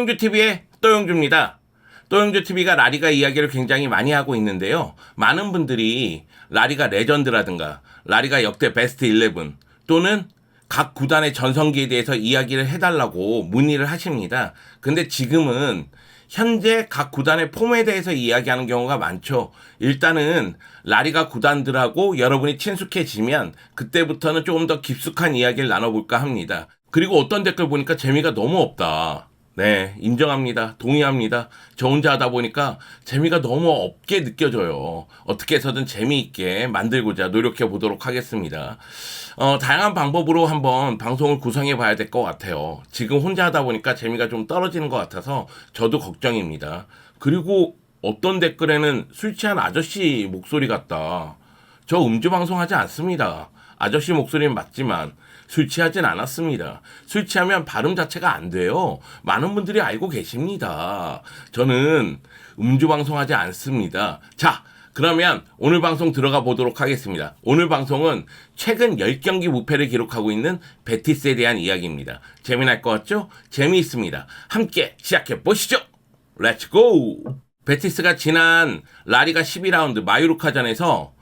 또영주 TV의 또영주입니다. 또영주 TV가 라리가 이야기를 굉장히 많이 하고 있는데요. 많은 분들이 라리가 레전드라든가 라리가 역대 베스트 11 또는 각 구단의 전성기에 대해서 이야기를 해달라고 문의를 하십니다. 근데 지금은 현재 각 구단의 폼에 대해서 이야기하는 경우가 많죠. 일단은 라리가 구단들하고 여러분이 친숙해지면 그때부터는 조금 더 깊숙한 이야기를 나눠볼까 합니다. 그리고 어떤 댓글 보니까 재미가 너무 없다. 네, 인정합니다. 동의합니다. 저 혼자 하다 보니까 재미가 너무 없게 느껴져요. 어떻게 해서든 재미있게 만들고자 노력해 보도록 하겠습니다. 어, 다양한 방법으로 한번 방송을 구성해 봐야 될 것 같아요. 지금 혼자 하다 보니까 재미가 좀 떨어지는 것 같아서 저도 걱정입니다. 그리고 어떤 댓글에는 술 취한 아저씨 목소리 같다. 저 음주 방송하지 않습니다. 아저씨 목소리는 맞지만 술 취하진 않았습니다. 술 취하면 발음 자체가 안 돼요. 많은 분들이 알고 계십니다. 저는 음주 방송하지 않습니다. 자, 그러면 오늘 방송 들어가 보도록 하겠습니다. 오늘 방송은 최근 10경기 무패를 기록하고 있는 베티스에 대한 이야기입니다. 재미날 것 같죠? 재미있습니다. 함께 시작해 보시죠. 렛츠 고! 베티스가 지난 라리가 12라운드 마유르카전에서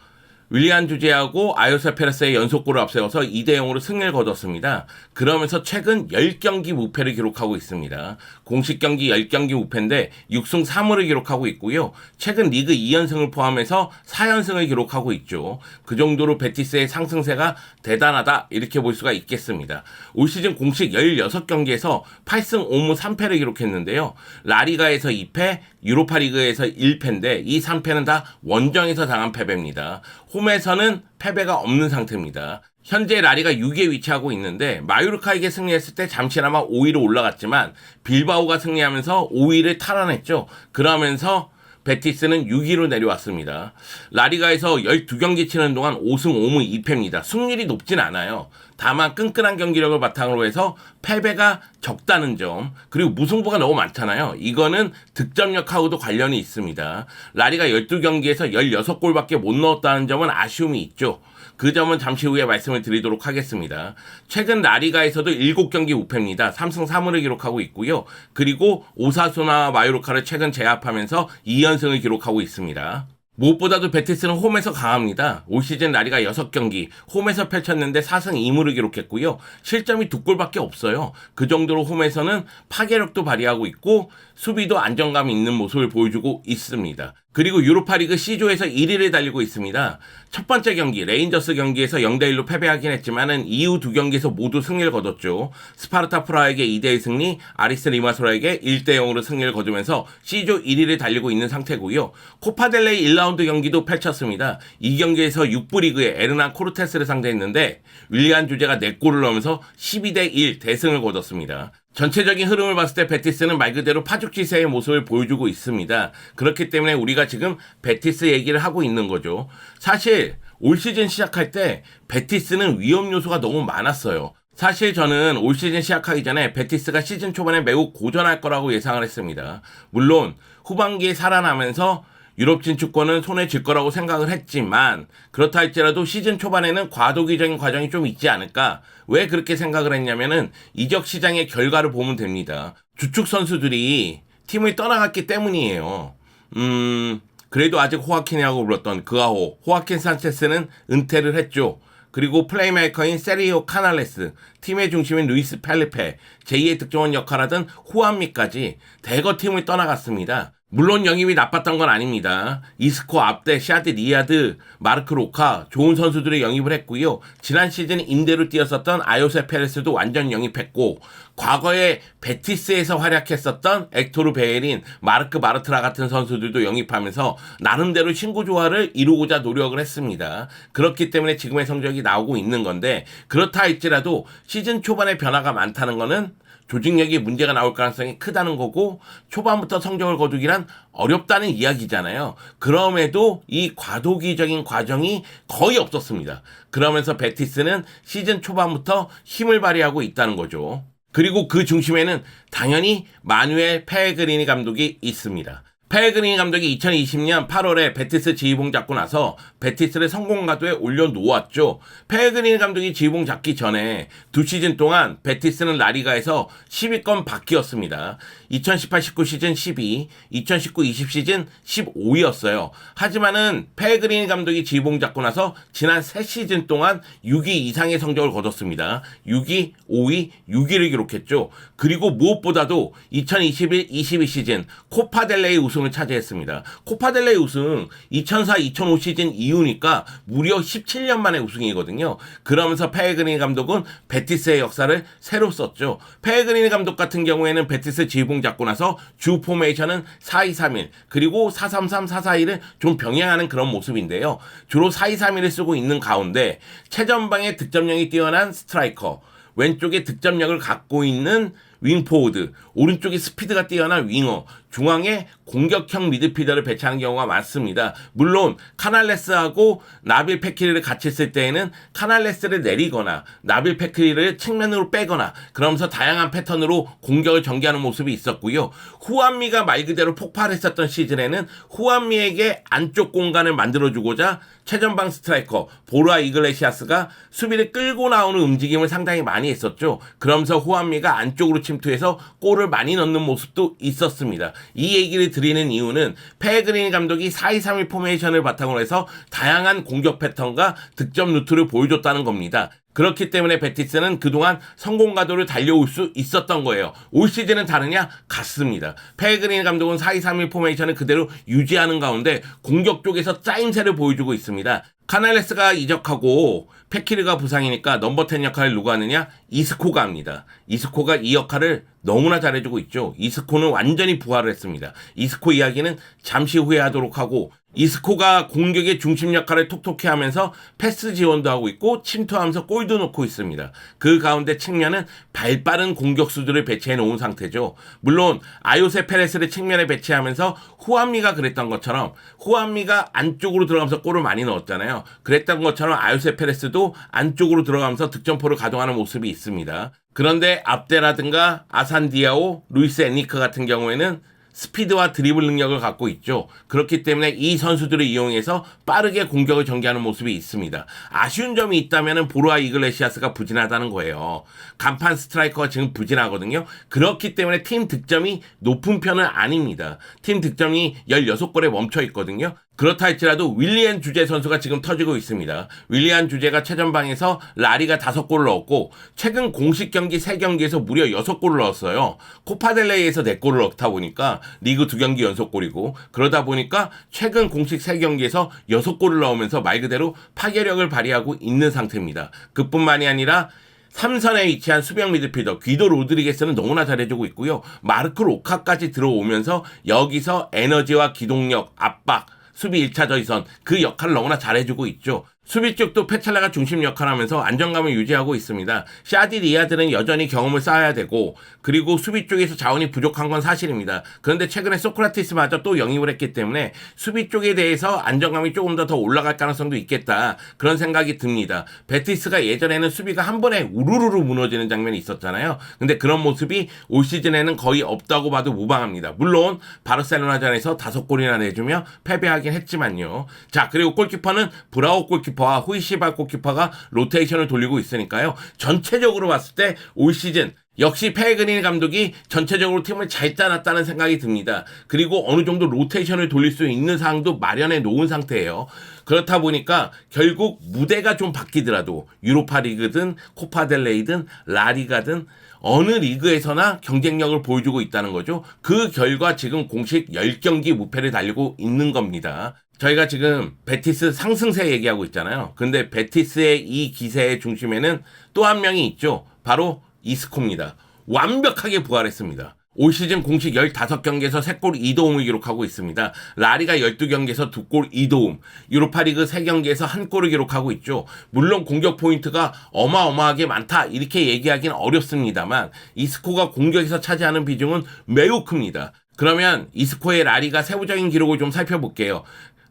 윌리안 주제하고 아요사 페레스의 연속골을 앞세워서 2대 0으로 승리를 거뒀습니다. 그러면서 최근 10경기 무패를 기록하고 있습니다. 공식 경기 10경기 무패인데 6승 3무를 기록하고 있고요. 최근 리그 2연승을 포함해서 4연승을 기록하고 있죠. 그 정도로 베티스의 상승세가 대단하다 이렇게 볼 수가 있겠습니다. 올 시즌 공식 16경기에서 8승 5무 3패를 기록했는데요. 라리가에서 2패, 유로파리그에서 1패인데 이 3패는 다 원정에서 당한 패배입니다. 홈에서는 패배가 없는 상태입니다. 현재 라리가 6위에 위치하고 있는데 마요르카에게 승리했을 때 잠시나마 5위로 올라갔지만 빌바오가 승리하면서 5위를 탈환했죠. 그러면서 베티스는 6위로 내려왔습니다. 라리가에서 12경기 치는 동안 5승 5무 2패입니다. 승률이 높진 않아요. 다만 끈끈한 경기력을 바탕으로 해서 패배가 적다는 점, 그리고 무승부가 너무 많잖아요. 이거는 득점력하고도 관련이 있습니다. 라리가 12경기에서 16골밖에 못 넣었다는 점은 아쉬움이 있죠. 그 점은 잠시 후에 말씀을 드리도록 하겠습니다. 최근 라리가에서도 7경기 우패입니다. 3승 3무를 기록하고 있고요. 그리고 오사수나 마요르카를 최근 제압하면서 2연승을 기록하고 있습니다. 무엇보다도 베티스는 홈에서 강합니다. 올 시즌 라리가 6경기 홈에서 펼쳤는데 4승 2무를 기록했고요. 실점이 2골밖에 없어요. 그 정도로 홈에서는 파괴력도 발휘하고 있고 수비도 안정감 있는 모습을 보여주고 있습니다. 그리고 유로파리그 C조에서 1위를 달리고 있습니다. 첫 번째 경기 레인저스 경기에서 0대1로 패배하긴 했지만은 이후 두 경기에서 모두 승리를 거뒀죠. 스파르타 프라에게 2대1 승리, 아리스 리마소라에게 1대0으로 승리를 거두면서 C조 1위를 달리고 있는 상태고요. 코파델레이 1라운드 경기도 펼쳤습니다. 이 경기에서 6부 리그의 에르난 코르테스를 상대했는데 윌리안 주제가 4골을 넣으면서 12대1 대승을 거뒀습니다. 전체적인 흐름을 봤을 때 베티스는 말 그대로 파죽지세의 모습을 보여주고 있습니다. 그렇기 때문에 우리가 지금 베티스 얘기를 하고 있는 거죠. 사실 올 시즌 시작할 때 베티스는 위험 요소가 너무 많았어요. 사실 저는 올 시즌 시작하기 전에 베티스가 시즌 초반에 매우 고전할 거라고 예상을 했습니다. 물론 후반기에 살아나면서 유럽 진출권은 손에 쥘 거라고 생각을 했지만 그렇다 할지라도 시즌 초반에는 과도기적인 과정이 좀 있지 않을까 왜 그렇게 생각을 했냐면은 이적 시장의 결과를 보면 됩니다. 주축 선수들이 팀을 떠나갔기 때문이에요. 음 그래도 아직 호아킨이라고 불렀던 그아호 호아킨 산체스는 은퇴를 했죠. 그리고 플레이메이커인 세리오 카날레스, 팀의 중심인 루이스 펠리페, 제2의 득점원 역할하던 후안미까지 대거 팀을 떠나갔습니다. 물론 영입이 나빴던 건 아닙니다. 이스코, 압데, 샤드, 리아드, 마르크 로카 좋은 선수들을 영입을 했고요. 지난 시즌 임대로 뛰었었던 아요세 페레스도 완전 영입했고 과거에 베티스에서 활약했었던 엑토르 베에린, 마르크 마르트라 같은 선수들도 영입하면서 나름대로 신구 조화를 이루고자 노력을 했습니다. 그렇기 때문에 지금의 성적이 나오고 있는 건데 그렇다 할지라도 시즌 초반에 변화가 많다는 거는 조직력에 문제가 나올 가능성이 크다는 거고 초반부터 성적을 거두기란 어렵다는 이야기잖아요. 그럼에도 이 과도기적인 과정이 거의 없었습니다. 그러면서 베티스는 시즌 초반부터 힘을 발휘하고 있다는 거죠. 그리고 그 중심에는 당연히 마누엘 페그리니 감독이 있습니다. 페그리니 감독이 2020년 8월에 베티스 지휘봉 잡고 나서 베티스를 성공 가도에 올려놓았죠. 페그리니 감독이 지휘봉 잡기 전에 두 시즌 동안 베티스는 라리가에서 10위권 바뀌었습니다. 2018-19 시즌 12, 2019-20 시즌 15위였어요. 하지만은 페그리니 감독이 지휘봉 잡고 나서 지난 3시즌 동안 6위 이상의 성적을 거뒀습니다. 6위, 5위, 6위를 기록했죠. 그리고 무엇보다도 2021-22 시즌 코파델레이 우승 을 차지했습니다. 코파델레이 우승 2004-2005 시즌 이후니까 무려 17년 만에 우승이거든요. 그러면서 페그리니 감독은 베티스의 역사를 새로 썼죠. 페그리니 감독 같은 경우에는 베티스 지휘봉 잡고 나서 주 포메이션은 4-2-3-1 그리고 4-3-3, 4-4-1을 좀 병행하는 그런 모습인데요. 주로 4-2-3-1을 쓰고 있는 가운데 최전방에 득점력이 뛰어난 스트라이커 왼쪽에 득점력을 갖고 있는 윙포워드, 오른쪽에 스피드가 뛰어난 윙어, 중앙에 공격형 미드필더를 배치하는 경우가 많습니다. 물론 카날레스하고 나빌 페키리를 같이 쓸 때에는 카날레스를 내리거나 나빌 페키리를 측면으로 빼거나 그러면서 다양한 패턴으로 공격을 전개하는 모습이 있었고요. 후안미가 말 그대로 폭발했었던 시즌에는 후안미에게 안쪽 공간을 만들어주고자 최전방 스트라이커 보라 이글레시아스가 수비를 끌고 나오는 움직임을 상당히 많이 했었죠. 그러면서 후안미가 안쪽으로 침투해서 골을 많이 넣는 모습도 있었습니다. 이 얘기를 드리는 이유는 페그린 감독이 4-2-3-1 포메이션을 바탕으로 해서 다양한 공격 패턴과 득점 루트를 보여줬다는 겁니다. 그렇기 때문에 베티스는 그동안 성공 가도를 달려올 수 있었던 거예요. 올 시즌은 다르냐? 같습니다. 페그린 감독은 4-2-3-1 포메이션을 그대로 유지하는 가운데 공격 쪽에서 짜임새를 보여주고 있습니다. 카날레스가 이적하고 페키르가 부상이니까 넘버 10 역할을 누가 하느냐? 이스코가 합니다. 이스코가 이 역할을 너무나 잘해주고 있죠. 이스코는 완전히 부활을 했습니다. 이스코 이야기는 잠시 후에 하도록 하고 이스코가 공격의 중심 역할을 톡톡히 하면서 패스 지원도 하고 있고 침투하면서 골도 넣고 있습니다. 그 가운데 측면은 발빠른 공격수들을 배치해 놓은 상태죠. 물론 아요세 페레스를 측면에 배치하면서 후안미가 그랬던 것처럼 후안미가 안쪽으로 들어가면서 골을 많이 넣었잖아요. 그랬던 것처럼 아요세 페레스도 안쪽으로 들어가면서 득점포를 가동하는 모습이 있습니다. 그런데 압데라든가 아산디아오, 루이스 엔리크 같은 경우에는 스피드와 드리블 능력을 갖고 있죠. 그렇기 때문에 이 선수들을 이용해서 빠르게 공격을 전개하는 모습이 있습니다. 아쉬운 점이 있다면 보르아 이글레시아스가 부진하다는 거예요. 간판 스트라이커가 지금 부진하거든요. 그렇기 때문에 팀 득점이 높은 편은 아닙니다. 팀 득점이 16골에 멈춰 있거든요. 그렇다 할지라도 윌리안 주제 선수가 지금 터지고 있습니다. 윌리안 주제가 최전방에서 라리가 5골을 넣었고 최근 공식 경기 3경기에서 무려 6골을 넣었어요. 코파델레이에서 4골을 넣다 보니까 리그 2경기 연속골이고 그러다 보니까 최근 공식 3경기에서 6골을 넣으면서 말 그대로 파괴력을 발휘하고 있는 상태입니다. 그뿐만이 아니라 삼선에 위치한 수비형 미드필더 귀도 로드리게스는 너무나 잘해주고 있고요. 마르크 로카까지 들어오면서 여기서 에너지와 기동력, 압박, 수비 1차 저희선 그 역할을 너무나 잘해주고 있죠. 수비 쪽도 페찰라가 중심 역할을 하면서 안정감을 유지하고 있습니다. 샤디 리아드는 여전히 경험을 쌓아야 되고 그리고 수비 쪽에서 자원이 부족한 건 사실입니다. 그런데 최근에 소크라티스마저 또 영입을 했기 때문에 수비 쪽에 대해서 안정감이 조금 더 더 올라갈 가능성도 있겠다. 그런 생각이 듭니다. 베티스가 예전에는 수비가 한 번에 우르르르 무너지는 장면이 있었잖아요. 근데 그런 모습이 올 시즌에는 거의 없다고 봐도 무방합니다. 물론 바르셀로나전에서 다섯 골이나 내주며 패배하긴 했지만요. 자 그리고 골키퍼는 브라우 골키퍼 골키퍼와 후이시발 골키퍼가 로테이션을 돌리고 있으니까요. 전체적으로 봤을 때 올 시즌 역시 페그린 감독이 전체적으로 팀을 잘 짜놨다는 생각이 듭니다. 그리고 어느 정도 로테이션을 돌릴 수 있는 상황도 마련해 놓은 상태예요. 그렇다 보니까 결국 무대가 좀 바뀌더라도 유로파 리그든 코파델레이든 라리가든 어느 리그에서나 경쟁력을 보여주고 있다는 거죠. 그 결과 지금 공식 10경기 무패를 달리고 있는 겁니다. 저희가 지금 베티스 상승세 얘기하고 있잖아요. 근데 베티스의 이 기세의 중심에는 또 한 명이 있죠. 바로 이스코입니다. 완벽하게 부활했습니다. 올 시즌 공식 15경기에서 3골 2도움을 기록하고 있습니다. 라리가 12경기에서 2골 2도움, 유로파리그 3경기에서 1골을 기록하고 있죠. 물론 공격 포인트가 어마어마하게 많다 이렇게 얘기하기는 어렵습니다만 이스코가 공격에서 차지하는 비중은 매우 큽니다. 그러면 이스코의 라리가 세부적인 기록을 좀 살펴볼게요.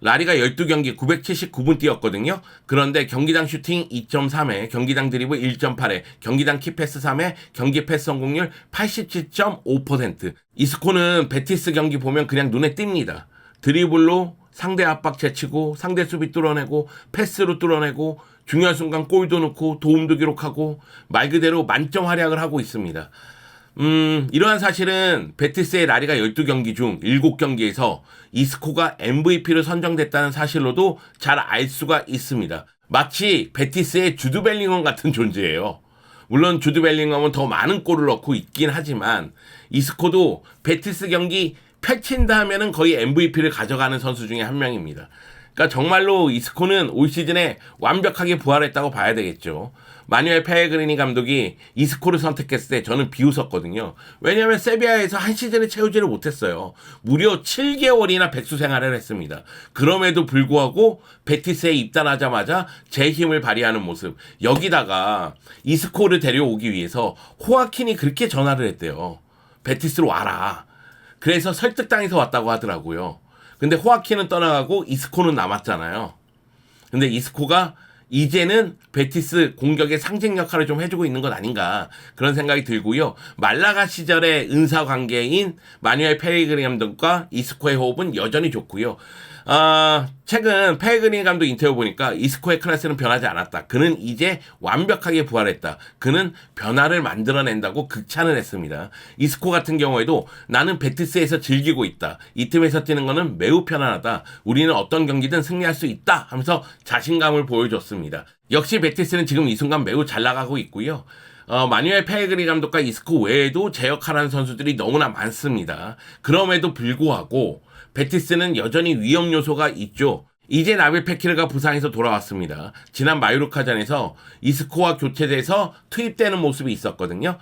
라리가 12경기 979분 뛰었거든요. 그런데 경기당 슈팅 2.3회, 경기당 드리블 1.8회, 경기당 키패스 3회, 경기 패스 성공률 87.5%. 이스코는 베티스 경기 보면 그냥 눈에 띕니다. 드리블로 상대 압박 제치고 상대 수비 뚫어내고 패스로 뚫어내고 중요한 순간 골도 넣고 도움도 기록하고 말 그대로 만점 활약을 하고 있습니다. 음, 이러한 사실은 베티스의 라리가 12경기 중 7경기에서 이스코가 MVP로 선정됐다는 사실로도 잘 알 수가 있습니다. 마치 베티스의 주드 벨링엄 같은 존재예요. 물론 주드 벨링엄은 더 많은 골을 넣고 있긴 하지만 이스코도 베티스 경기 펼친다 하면은 거의 MVP를 가져가는 선수 중에 한 명입니다. 그러니까 정말로 이스코는 올 시즌에 완벽하게 부활했다고 봐야 되겠죠. 마뉴엘 페그리니 감독이 이스코를 선택했을 때 저는 비웃었거든요. 왜냐하면 세비야에서 한 시즌을 채우지를 못했어요. 무려 7개월이나 백수 생활을 했습니다. 그럼에도 불구하고 베티스에 입단하자마자 제 힘을 발휘하는 모습. 여기다가 이스코를 데려오기 위해서 호아킨이 그렇게 전화를 했대요. 베티스로 와라. 그래서 설득당해서 왔다고 하더라고요. 근데 호아킨은 떠나가고 이스코는 남았잖아요. 근데 이스코가 이제는 베티스 공격의 상징 역할을 좀 해주고 있는 것 아닌가 그런 생각이 들고요. 말라가 시절의 은사 관계인 마뉴엘 페이그리 감독과 이스코의 호흡은 여전히 좋고요. 아, 최근 페이그리 감독 인터뷰 보니까 이스코의 클래스는 변하지 않았다. 그는 이제 완벽하게 부활했다. 그는 변화를 만들어낸다고 극찬을 했습니다. 이스코 같은 경우에도 나는 베티스에서 즐기고 있다. 이 팀에서 뛰는 거는 매우 편안하다. 우리는 어떤 경기든 승리할 수 있다. 하면서 자신감을 보여줬습니다. 역시 베티스는 지금 이 순간 매우 잘 나가고 있고요. 어, 마뉴엘 페그리 감독과 이스코 외에도 제 역할하는 선수들이 너무나 많습니다. 그럼에도 불구하고 베티스는 여전히 위험 요소가 있죠. 이제 나빌 페키르가 부상에서 돌아왔습니다. 지난 마요르카전에서 이스코와 교체돼서 투입되는 모습이 있었거든요.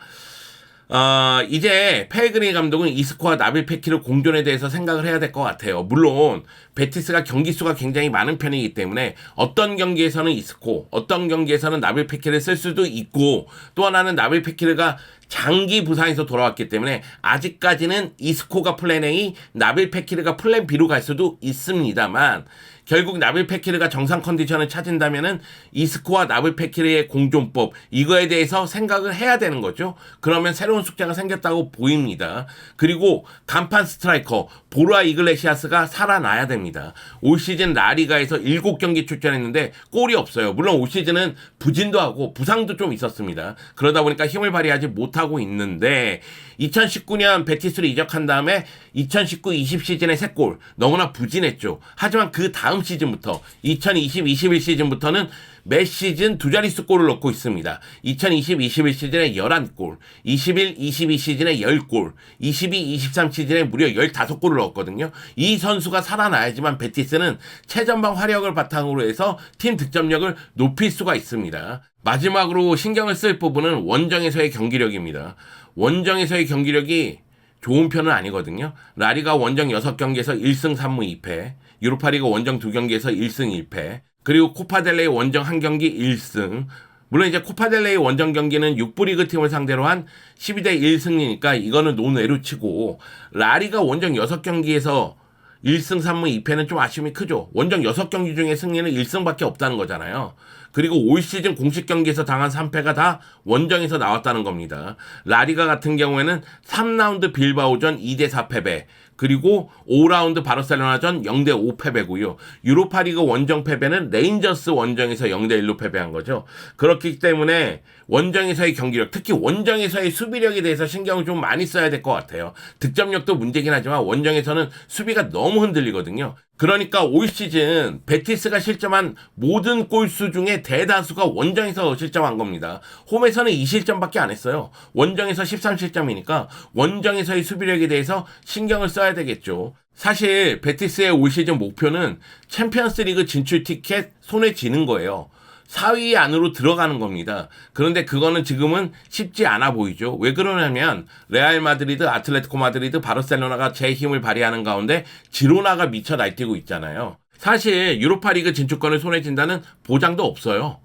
어, 이제 페그리 감독은 이스코와 나빌 페키르 공존에 대해서 생각을 해야 될 것 같아요. 물론 베티스가 경기 수가 굉장히 많은 편이기 때문에 어떤 경기에서는 이스코, 어떤 경기에서는 나빌 페키르를 쓸 수도 있고 또 하나는 나빌 페키르가 장기 부상에서 돌아왔기 때문에 아직까지는 이스코가 플랜 A, 나빌 페키르가 플랜 B로 갈 수도 있습니다만 결국 나빌 페키르가 정상 컨디션을 찾은다면은 이스코와 나빌 페키르의 공존법 이거에 대해서 생각을 해야 되는 거죠. 그러면 새로운 숙제가 생겼다고 보입니다. 그리고 간판 스트라이커 보라 이글레시아스가 살아나야 됩니다. 올 시즌 라리가에서 7경기 출전했는데 골이 없어요. 물론 올 시즌은 부진도 하고 부상도 좀 있었습니다. 그러다 보니까 힘을 발휘하지 못하고 있는데 2019년 베티스로 이적한 다음에 2019-20 시즌에 3골 너무나 부진했죠. 하지만 그 다음 시즌부터 2020-21 시즌부터는 매 시즌 두 자릿수 골을 넣고 있습니다. 2020-21 시즌에 11골, 21-22 시즌에 10골, 22-23 시즌에 무려 15골을 넣었거든요. 이 선수가 살아나야지만 베티스는 최전방 화력을 바탕으로 해서 팀 득점력을 높일 수가 있습니다. 마지막으로 신경을 쓸 부분은 원정에서의 경기력입니다. 원정에서의 경기력이 좋은 편은 아니거든요. 라리가 원정 6경기에서 1승 3무 2패, 유로파리가 원정 2경기에서 1승 1패, 그리고 코파델레이 원정 1경기 1승, 물론 이제 코파델레이 원정 경기는 6부 리그 팀을 상대로 한 12대 1 승리니까 이거는 논외로 치고 라리가 원정 6경기에서 1승 3무 2패는 좀 아쉬움이 크죠. 원정 6경기 중에 승리는 1승밖에 없다는 거잖아요. 그리고 올 시즌 공식 경기에서 당한 3패가 다 원정에서 나왔다는 겁니다. 라리가 같은 경우에는 3라운드 빌바오전 2대 4 패배, 그리고 5라운드 바르셀로나전 0대 5 패배고요. 유로파리그 원정 패배는 레인저스 원정에서 0대 1로 패배한 거죠. 그렇기 때문에 원정에서의 경기력, 특히 원정에서의 수비력에 대해서 신경을 좀 많이 써야 될 것 같아요. 득점력도 문제긴 하지만 원정에서는 수비가 너무 흔들리거든요. 그러니까 올 시즌 베티스가 실점한 모든 골수 중에 대다수가 원정에서 실점한 겁니다. 홈에서는 2실점밖에 안 했어요. 원정에서 13실점이니까 원정에서의 수비력에 대해서 신경을 써야 되겠죠. 사실 베티스의 올 시즌 목표는 챔피언스 리그 진출 티켓 손에 쥐는 거예요. 4위 안으로 들어가는 겁니다. 그런데 그거는 지금은 쉽지 않아 보이죠. 왜 그러냐면 레알 마드리드, 아틀레티코 마드리드, 바르셀로나가 제 힘을 발휘하는 가운데 지로나가 미쳐 날뛰고 있잖아요. 사실 유로파리그 진출권을 손에 쥔다는 보장도 없어요.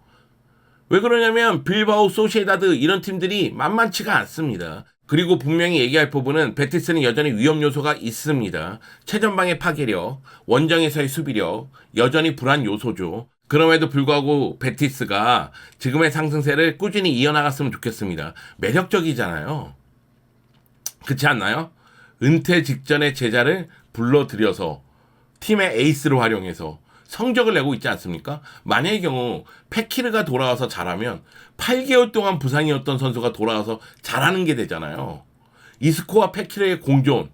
왜 그러냐면 빌바오, 소시에다드 이런 팀들이 만만치가 않습니다. 그리고 분명히 얘기할 부분은 베티스는 여전히 위험 요소가 있습니다. 최전방의 파괴력, 원정에서의 수비력, 여전히 불안 요소죠. 그럼에도 불구하고 베티스가 지금의 상승세를 꾸준히 이어나갔으면 좋겠습니다. 매력적이잖아요. 그렇지 않나요? 은퇴 직전에 제자를 불러들여서 팀의 에이스로 활용해서 성적을 내고 있지 않습니까? 만약의 경우 페키르가 돌아와서 잘하면 8개월 동안 부상이었던 선수가 돌아와서 잘하는 게 되잖아요. 이스코와 페키르의 공존.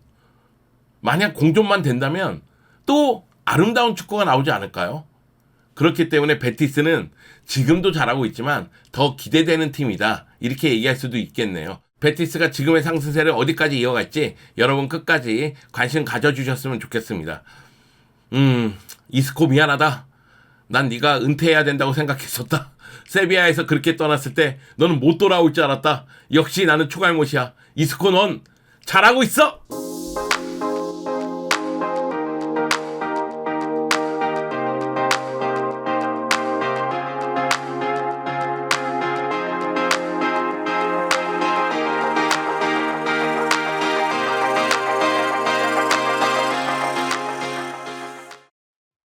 만약 공존만 된다면 또 아름다운 축구가 나오지 않을까요? 그렇기 때문에 베티스는 지금도 잘하고 있지만 더 기대되는 팀이다. 이렇게 얘기할 수도 있겠네요. 베티스가 지금의 상승세를 어디까지 이어갈지 여러분 끝까지 관심 가져주셨으면 좋겠습니다. 음, 이스코 미안하다. 난 네가 은퇴해야 된다고 생각했었다. 세비야에서 그렇게 떠났을 때 너는 못 돌아올 줄 알았다. 역시 나는 초갈못이야. 이스코 넌 잘하고 있어.